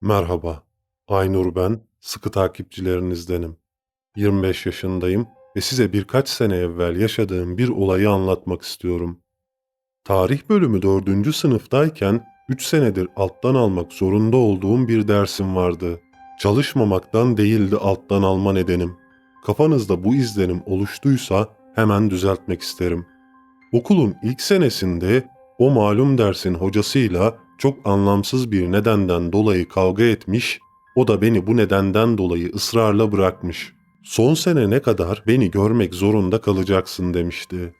Merhaba, Aynur ben, sıkı takipçilerinizdenim. 25 yaşındayım ve size birkaç sene evvel yaşadığım bir olayı anlatmak istiyorum. Tarih bölümü 4. sınıftayken 3 senedir alttan almak zorunda olduğum bir dersim vardı. Çalışmamaktan değildi alttan alma nedenim. Kafanızda bu izlenim oluştuysa hemen düzeltmek isterim. Okulun ilk senesinde o malum dersin hocasıyla çok anlamsız bir nedenden dolayı kavga etmiş, o da beni bu nedenden dolayı ısrarla bırakmış. Son sene ne kadar beni görmek zorunda kalacaksın demişti.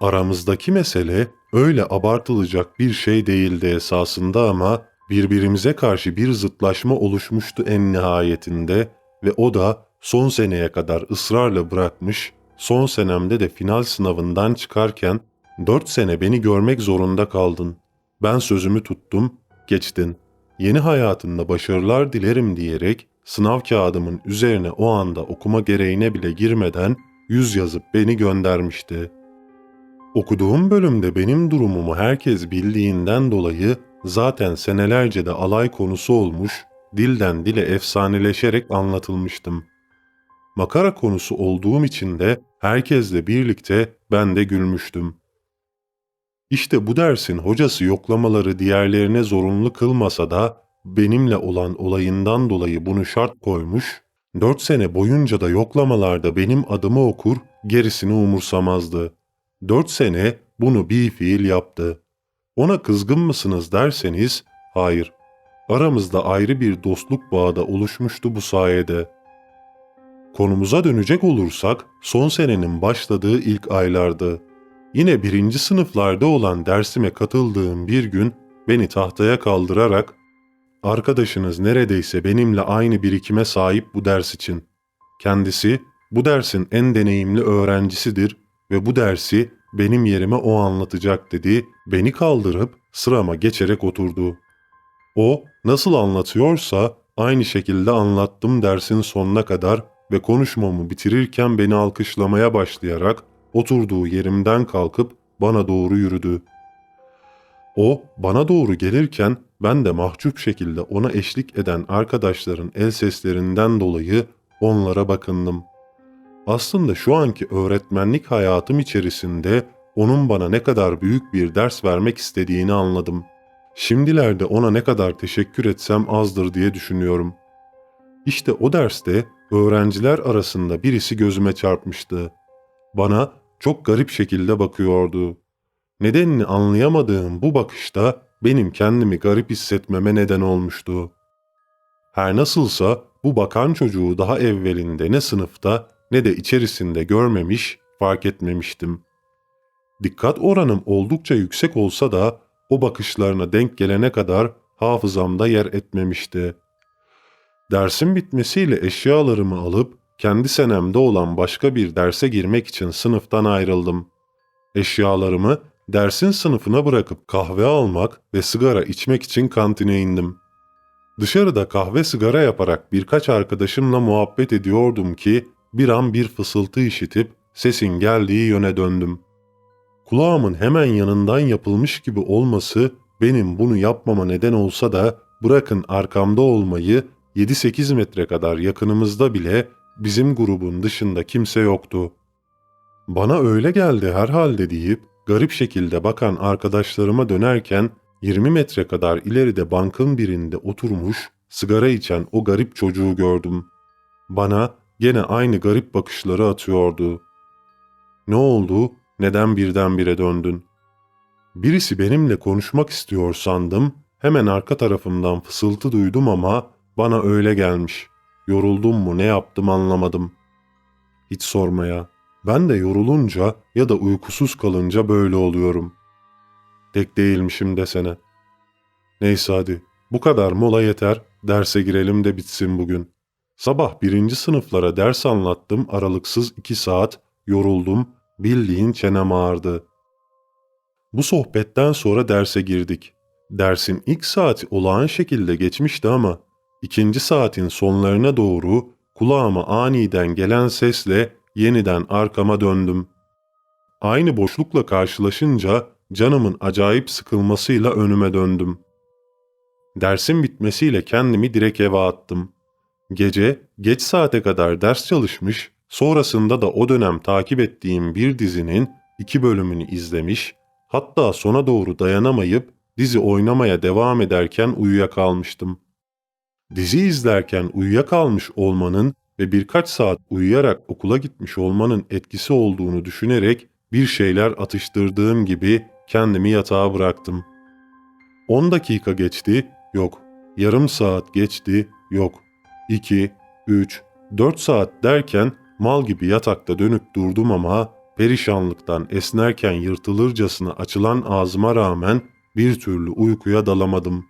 Aramızdaki mesele öyle abartılacak bir şey değildi esasında ama birbirimize karşı bir zıtlaşma oluşmuştu en nihayetinde ve o da son seneye kadar ısrarla bırakmış, son senemde de final sınavından çıkarken dört sene beni görmek zorunda kaldın. Ben sözümü tuttum, geçtin. Yeni hayatında başarılar dilerim diyerek sınav kağıdımın üzerine o anda okuma gereğine bile girmeden yüz yazıp beni göndermişti. Okuduğum bölümde benim durumumu herkes bildiğinden dolayı zaten senelerce de alay konusu olmuş, dilden dile efsaneleşerek anlatılmıştım. Makara konusu olduğum için de herkesle birlikte ben de gülmüştüm. İşte bu dersin hocası yoklamaları diğerlerine zorunlu kılmasa da benimle olan olayından dolayı bunu şart koymuş, dört sene boyunca da yoklamalarda benim adımı okur, gerisini umursamazdı. Dört sene bunu bir fiil yaptı. Ona kızgın mısınız derseniz, hayır. Aramızda ayrı bir dostluk bağı da oluşmuştu bu sayede. Konumuza dönecek olursak, son senenin başladığı ilk aylardı. Yine birinci sınıflarda olan dersime katıldığım bir gün beni tahtaya kaldırarak Arkadaşınız neredeyse benimle aynı birikime sahip bu ders için. Kendisi bu dersin en deneyimli öğrencisidir ve bu dersi benim yerime o anlatacak dedi. Beni kaldırıp sırama geçerek oturdu. O nasıl anlatıyorsa aynı şekilde anlattım dersin sonuna kadar ve konuşmamı bitirirken beni alkışlamaya başlayarak oturduğu yerimden kalkıp bana doğru yürüdü. O bana doğru gelirken ben de mahcup şekilde ona eşlik eden arkadaşların el seslerinden dolayı onlara bakındım. Aslında şu anki öğretmenlik hayatım içerisinde onun bana ne kadar büyük bir ders vermek istediğini anladım. Şimdilerde ona ne kadar teşekkür etsem azdır diye düşünüyorum. İşte o derste öğrenciler arasında birisi gözüme çarpmıştı. Bana çok garip şekilde bakıyordu. Nedenini anlayamadığım bu bakışta benim kendimi garip hissetmeme neden olmuştu. Her nasılsa bu bakan çocuğu daha evvelinde ne sınıfta ne de içerisinde görmemiş, fark etmemiştim. Dikkat oranım oldukça yüksek olsa da o bakışlarına denk gelene kadar hafızamda yer etmemişti. Dersin bitmesiyle eşyalarımı alıp kendi senemde olan başka bir derse girmek için sınıftan ayrıldım. Eşyalarımı dersin sınıfına bırakıp kahve almak ve sigara içmek için kantine indim. Dışarıda kahve sigara yaparak birkaç arkadaşımla muhabbet ediyordum ki bir an bir fısıltı işitip sesin geldiği yöne döndüm. Kulağımın hemen yanından yapılmış gibi olması benim bunu yapmama neden olsa da bırakın arkamda olmayı 7-8 metre kadar yakınımızda bile bizim grubun dışında kimse yoktu. Bana öyle geldi herhalde deyip garip şekilde bakan arkadaşlarıma dönerken 20 metre kadar ileride bankın birinde oturmuş sigara içen o garip çocuğu gördüm. Bana gene aynı garip bakışları atıyordu. Ne oldu? Neden birdenbire döndün? Birisi benimle konuşmak istiyor sandım. Hemen arka tarafımdan fısıltı duydum ama bana öyle gelmiş. Yoruldum mu ne yaptım anlamadım. Hiç sormaya. Ben de yorulunca ya da uykusuz kalınca böyle oluyorum. Tek değilmişim desene. Neyse hadi. Bu kadar mola yeter. Derse girelim de bitsin bugün. Sabah birinci sınıflara ders anlattım aralıksız iki saat. Yoruldum. Bildiğin çenem ağırdı. Bu sohbetten sonra derse girdik. Dersin ilk saati olağan şekilde geçmişti ama ikinci saatin sonlarına doğru kulağıma aniden gelen sesle yeniden arkama döndüm. Aynı boşlukla karşılaşınca canımın acayip sıkılmasıyla önüme döndüm. Dersin bitmesiyle kendimi direkt eve attım. Gece geç saate kadar ders çalışmış, sonrasında da o dönem takip ettiğim bir dizinin iki bölümünü izlemiş, hatta sona doğru dayanamayıp dizi oynamaya devam ederken uyuyakalmıştım. Dizi izlerken uyuyakalmış olmanın ve birkaç saat uyuyarak okula gitmiş olmanın etkisi olduğunu düşünerek bir şeyler atıştırdığım gibi kendimi yatağa bıraktım. 10 dakika geçti, yok. Yarım saat geçti, yok. 2, 3, 4 saat derken mal gibi yatakta dönüp durdum ama perişanlıktan esnerken yırtılırcasına açılan ağzıma rağmen bir türlü uykuya dalamadım.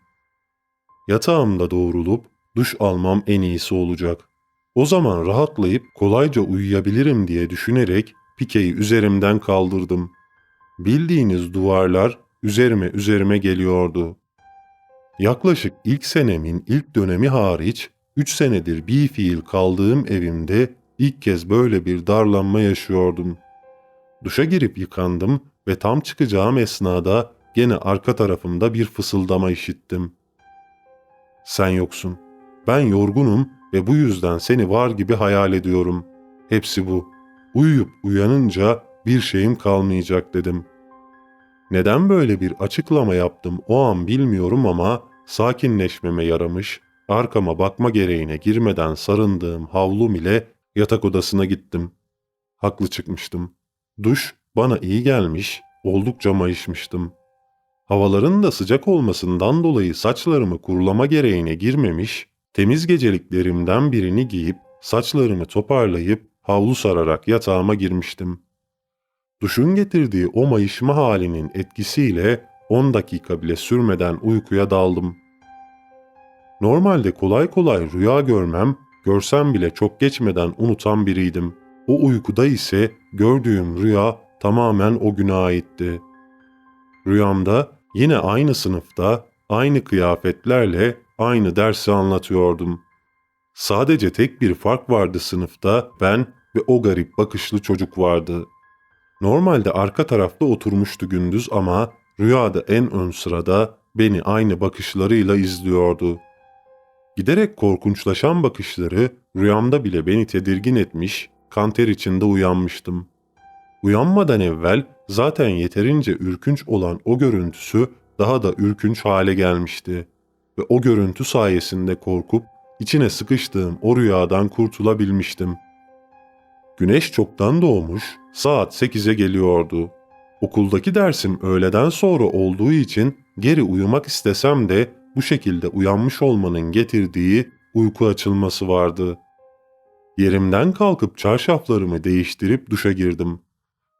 Yatağımda doğrulup duş almam en iyisi olacak. O zaman rahatlayıp kolayca uyuyabilirim diye düşünerek pikeyi üzerimden kaldırdım. Bildiğiniz duvarlar üzerime üzerime geliyordu. Yaklaşık ilk senemin ilk dönemi hariç 3 senedir bir fiil kaldığım evimde ilk kez böyle bir darlanma yaşıyordum. Duşa girip yıkandım ve tam çıkacağım esnada gene arka tarafımda bir fısıldama işittim. Sen yoksun. Ben yorgunum ve bu yüzden seni var gibi hayal ediyorum. Hepsi bu. Uyuyup uyanınca bir şeyim kalmayacak dedim. Neden böyle bir açıklama yaptım o an bilmiyorum ama sakinleşmeme yaramış, arkama bakma gereğine girmeden sarındığım havlum ile yatak odasına gittim. Haklı çıkmıştım. Duş bana iyi gelmiş, oldukça mayışmıştım. Havaların da sıcak olmasından dolayı saçlarımı kurulama gereğine girmemiş, temiz geceliklerimden birini giyip saçlarımı toparlayıp havlu sararak yatağıma girmiştim. Duşun getirdiği o mayışma halinin etkisiyle 10 dakika bile sürmeden uykuya daldım. Normalde kolay kolay rüya görmem, görsem bile çok geçmeden unutan biriydim. O uykuda ise gördüğüm rüya tamamen o güne aitti. Rüyamda yine aynı sınıfta, aynı kıyafetlerle aynı dersi anlatıyordum. Sadece tek bir fark vardı sınıfta, ben ve o garip bakışlı çocuk vardı. Normalde arka tarafta oturmuştu gündüz ama rüyada en ön sırada beni aynı bakışlarıyla izliyordu. Giderek korkunçlaşan bakışları rüyamda bile beni tedirgin etmiş, kanter içinde uyanmıştım. Uyanmadan evvel zaten yeterince ürkünç olan o görüntüsü daha da ürkünç hale gelmişti ve o görüntü sayesinde korkup içine sıkıştığım o rüyadan kurtulabilmiştim. Güneş çoktan doğmuş, saat 8'e geliyordu. Okuldaki dersim öğleden sonra olduğu için geri uyumak istesem de bu şekilde uyanmış olmanın getirdiği uyku açılması vardı. Yerimden kalkıp çarşaflarımı değiştirip duşa girdim.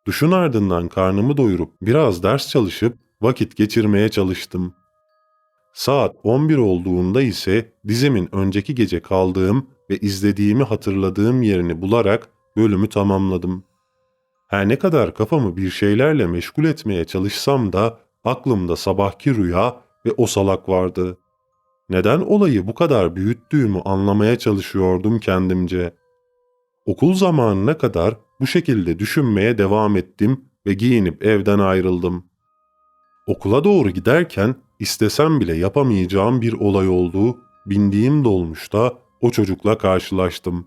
Duşun ardından karnımı doyurup biraz ders çalışıp vakit geçirmeye çalıştım. Saat 11 olduğunda ise dizimin önceki gece kaldığım ve izlediğimi hatırladığım yerini bularak bölümü tamamladım. Her ne kadar kafamı bir şeylerle meşgul etmeye çalışsam da aklımda sabahki rüya ve o salak vardı. Neden olayı bu kadar büyüttüğümü anlamaya çalışıyordum kendimce. Okul zamanına kadar bu şekilde düşünmeye devam ettim ve giyinip evden ayrıldım. Okula doğru giderken istesem bile yapamayacağım bir olay oldu. Bindiğim dolmuşta o çocukla karşılaştım.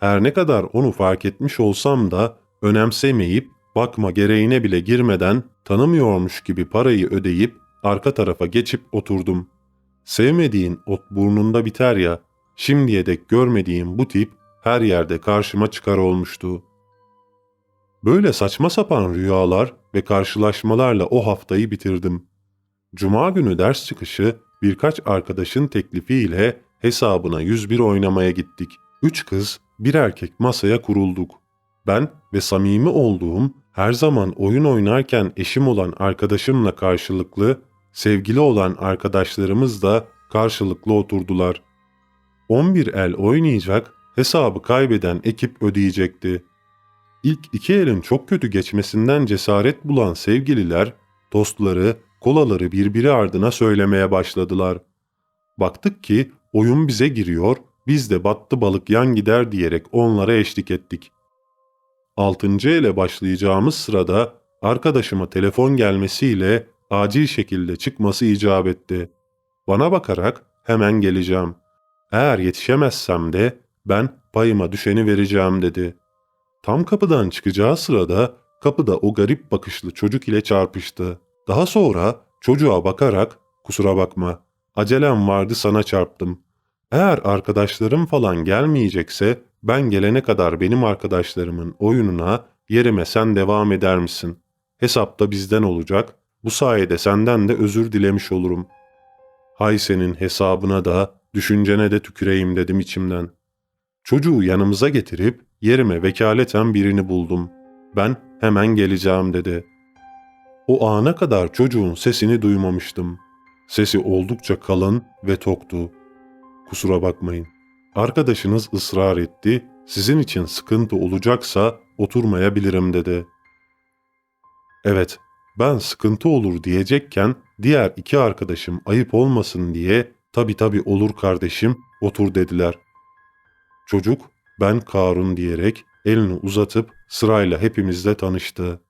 Her ne kadar onu fark etmiş olsam da önemsemeyip bakma gereğine bile girmeden tanımıyormuş gibi parayı ödeyip arka tarafa geçip oturdum. Sevmediğin ot burnunda biter ya, şimdiye dek görmediğim bu tip her yerde karşıma çıkar olmuştu. Böyle saçma sapan rüyalar ve karşılaşmalarla o haftayı bitirdim. Cuma günü ders çıkışı birkaç arkadaşın teklifiyle hesabına 101 oynamaya gittik. Üç kız, bir erkek masaya kurulduk. Ben ve samimi olduğum, her zaman oyun oynarken eşim olan arkadaşımla karşılıklı, sevgili olan arkadaşlarımız da karşılıklı oturdular. 11 el oynayacak, hesabı kaybeden ekip ödeyecekti. İlk iki elin çok kötü geçmesinden cesaret bulan sevgililer, tostları, kolaları birbiri ardına söylemeye başladılar. Baktık ki oyun bize giriyor, biz de battı balık yan gider diyerek onlara eşlik ettik. Altıncı ele başlayacağımız sırada arkadaşıma telefon gelmesiyle acil şekilde çıkması icap etti. Bana bakarak hemen geleceğim. Eğer yetişemezsem de ben payıma düşeni vereceğim dedi. Tam kapıdan çıkacağı sırada kapıda o garip bakışlı çocuk ile çarpıştı. Daha sonra çocuğa bakarak kusura bakma acelem vardı sana çarptım. Eğer arkadaşlarım falan gelmeyecekse ben gelene kadar benim arkadaşlarımın oyununa yerime sen devam eder misin? Hesap da bizden olacak. Bu sayede senden de özür dilemiş olurum. Hay senin hesabına da, düşüncene de tüküreyim dedim içimden. Çocuğu yanımıza getirip yerime vekaleten birini buldum. Ben hemen geleceğim dedi. O ana kadar çocuğun sesini duymamıştım. Sesi oldukça kalın ve toktu. Kusura bakmayın. Arkadaşınız ısrar etti, sizin için sıkıntı olacaksa oturmayabilirim dedi. Evet, ben sıkıntı olur diyecekken diğer iki arkadaşım ayıp olmasın diye tabi tabi olur kardeşim otur dediler. Çocuk ben Karun diyerek elini uzatıp sırayla hepimizle tanıştı.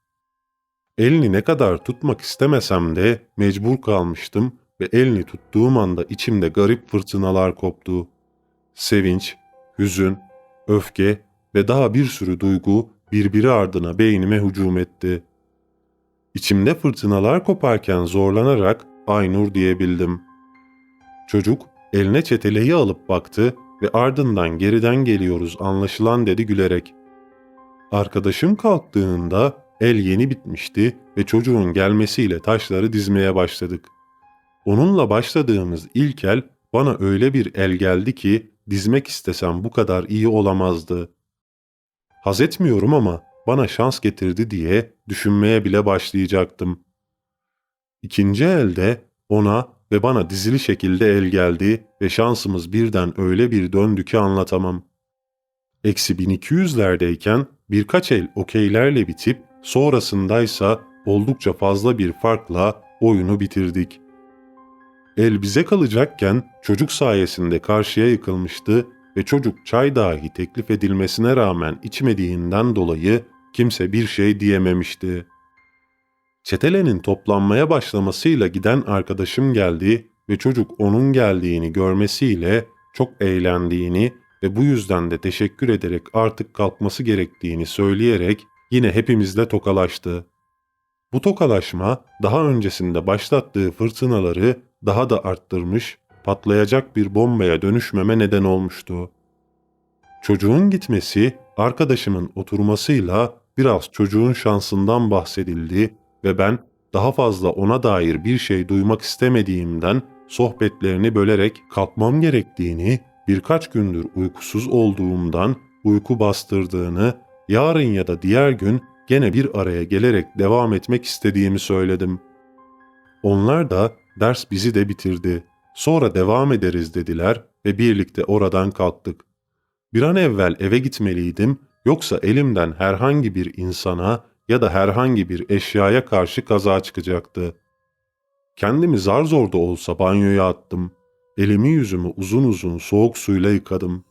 Elini ne kadar tutmak istemesem de mecbur kalmıştım ve elini tuttuğum anda içimde garip fırtınalar koptu. Sevinç, hüzün, öfke ve daha bir sürü duygu birbiri ardına beynime hücum etti. İçimde fırtınalar koparken zorlanarak Aynur diyebildim. Çocuk eline çeteleyi alıp baktı ve ardından geriden geliyoruz anlaşılan dedi gülerek. Arkadaşım kalktığında el yeni bitmişti ve çocuğun gelmesiyle taşları dizmeye başladık. Onunla başladığımız ilk el bana öyle bir el geldi ki dizmek istesem bu kadar iyi olamazdı. Haz etmiyorum ama bana şans getirdi diye düşünmeye bile başlayacaktım. İkinci elde ona ve bana dizili şekilde el geldi ve şansımız birden öyle bir döndü ki anlatamam. Eksi 1200'lerdeyken birkaç el okeylerle bitip sonrasındaysa oldukça fazla bir farkla oyunu bitirdik. El bize kalacakken çocuk sayesinde karşıya yıkılmıştı ve çocuk çay dahi teklif edilmesine rağmen içmediğinden dolayı kimse bir şey diyememişti. Çetelenin toplanmaya başlamasıyla giden arkadaşım geldi ve çocuk onun geldiğini görmesiyle çok eğlendiğini ve bu yüzden de teşekkür ederek artık kalkması gerektiğini söyleyerek yine hepimizle tokalaştı. Bu tokalaşma daha öncesinde başlattığı fırtınaları daha da arttırmış, patlayacak bir bombaya dönüşmeme neden olmuştu. Çocuğun gitmesi, arkadaşımın oturmasıyla biraz çocuğun şansından bahsedildi ve ben daha fazla ona dair bir şey duymak istemediğimden sohbetlerini bölerek kalkmam gerektiğini, birkaç gündür uykusuz olduğumdan uyku bastırdığını, yarın ya da diğer gün gene bir araya gelerek devam etmek istediğimi söyledim. Onlar da ders bizi de bitirdi. Sonra devam ederiz dediler ve birlikte oradan kalktık. Bir an evvel eve gitmeliydim yoksa elimden herhangi bir insana ya da herhangi bir eşyaya karşı kaza çıkacaktı. Kendimi zar zor da olsa banyoya attım. Elimi yüzümü uzun uzun soğuk suyla yıkadım.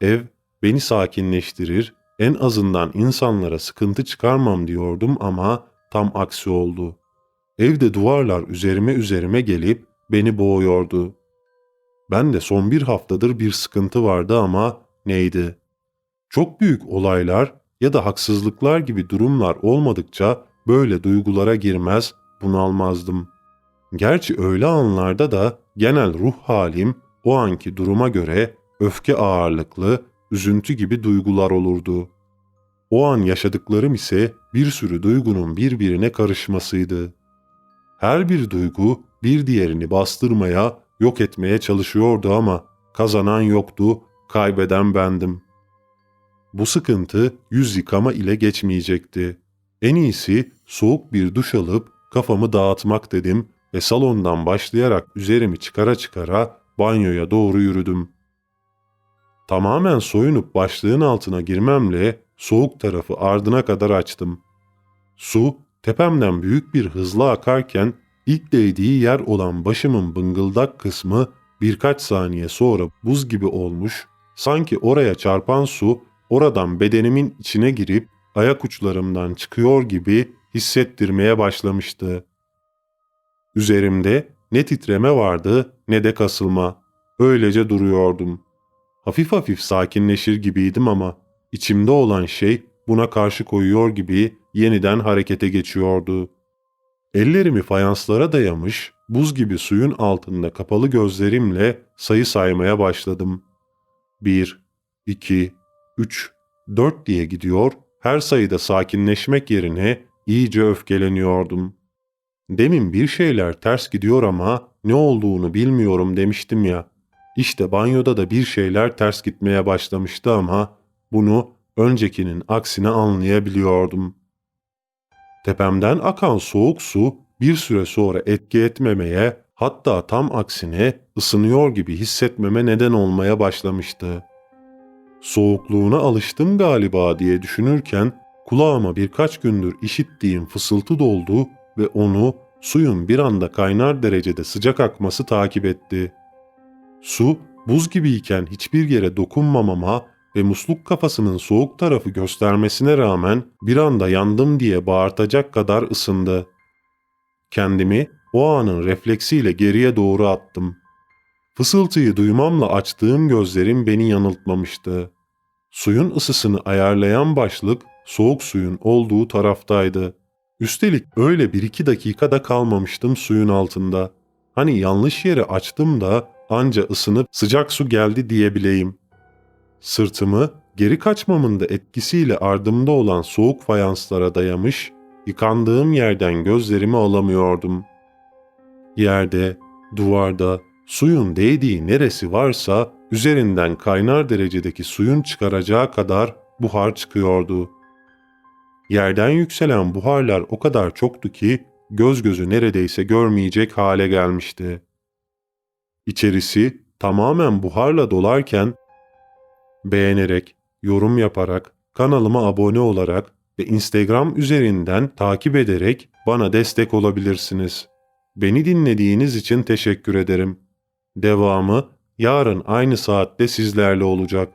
Ev beni sakinleştirir, en azından insanlara sıkıntı çıkarmam diyordum ama tam aksi oldu. Evde duvarlar üzerime üzerime gelip beni boğuyordu. Ben de son bir haftadır bir sıkıntı vardı ama neydi? Çok büyük olaylar ya da haksızlıklar gibi durumlar olmadıkça böyle duygulara girmez, bunalmazdım. Gerçi öyle anlarda da genel ruh halim o anki duruma göre öfke ağırlıklı, üzüntü gibi duygular olurdu. O an yaşadıklarım ise bir sürü duygunun birbirine karışmasıydı. Her bir duygu bir diğerini bastırmaya, yok etmeye çalışıyordu ama kazanan yoktu, kaybeden bendim. Bu sıkıntı yüz yıkama ile geçmeyecekti. En iyisi soğuk bir duş alıp kafamı dağıtmak dedim ve salondan başlayarak üzerimi çıkara çıkara banyoya doğru yürüdüm. Tamamen soyunup başlığın altına girmemle soğuk tarafı ardına kadar açtım. Su tepemden büyük bir hızla akarken ilk değdiği yer olan başımın bıngıldak kısmı birkaç saniye sonra buz gibi olmuş, sanki oraya çarpan su oradan bedenimin içine girip ayak uçlarımdan çıkıyor gibi hissettirmeye başlamıştı. Üzerimde ne titreme vardı ne de kasılma. Öylece duruyordum. Hafif hafif sakinleşir gibiydim ama içimde olan şey buna karşı koyuyor gibi yeniden harekete geçiyordu. Ellerimi fayanslara dayamış, buz gibi suyun altında kapalı gözlerimle sayı saymaya başladım. Bir, iki, üç, dört diye gidiyor, her sayıda sakinleşmek yerine iyice öfkeleniyordum. Demin bir şeyler ters gidiyor ama ne olduğunu bilmiyorum demiştim ya. İşte banyoda da bir şeyler ters gitmeye başlamıştı ama bunu öncekinin aksine anlayabiliyordum. Tepemden akan soğuk su bir süre sonra etki etmemeye, hatta tam aksine ısınıyor gibi hissetmeme neden olmaya başlamıştı. Soğukluğuna alıştım galiba diye düşünürken kulağıma birkaç gündür işittiğim fısıltı doldu ve onu suyun bir anda kaynar derecede sıcak akması takip etti. Su buz gibiyken hiçbir yere dokunmamama ve musluk kafasının soğuk tarafı göstermesine rağmen bir anda yandım diye bağırtacak kadar ısındı. Kendimi o anın refleksiyle geriye doğru attım. Fısıltıyı duymamla açtığım gözlerim beni yanıltmamıştı. Suyun ısısını ayarlayan başlık soğuk suyun olduğu taraftaydı. Üstelik öyle bir iki dakikada kalmamıştım suyun altında. Hani yanlış yere açtım da anca ısınıp sıcak su geldi diyebileyim. Sırtımı geri kaçmamın da etkisiyle ardımda olan soğuk fayanslara dayamış, yıkandığım yerden gözlerimi alamıyordum. Yerde, duvarda, suyun değdiği neresi varsa üzerinden kaynar derecedeki suyun çıkaracağı kadar buhar çıkıyordu. Yerden yükselen buharlar o kadar çoktu ki göz gözü neredeyse görmeyecek hale gelmişti. İçerisi tamamen buharla dolarken beğenerek, yorum yaparak, kanalıma abone olarak ve Instagram üzerinden takip ederek bana destek olabilirsiniz. Beni dinlediğiniz için teşekkür ederim. Devamı yarın aynı saatte sizlerle olacak.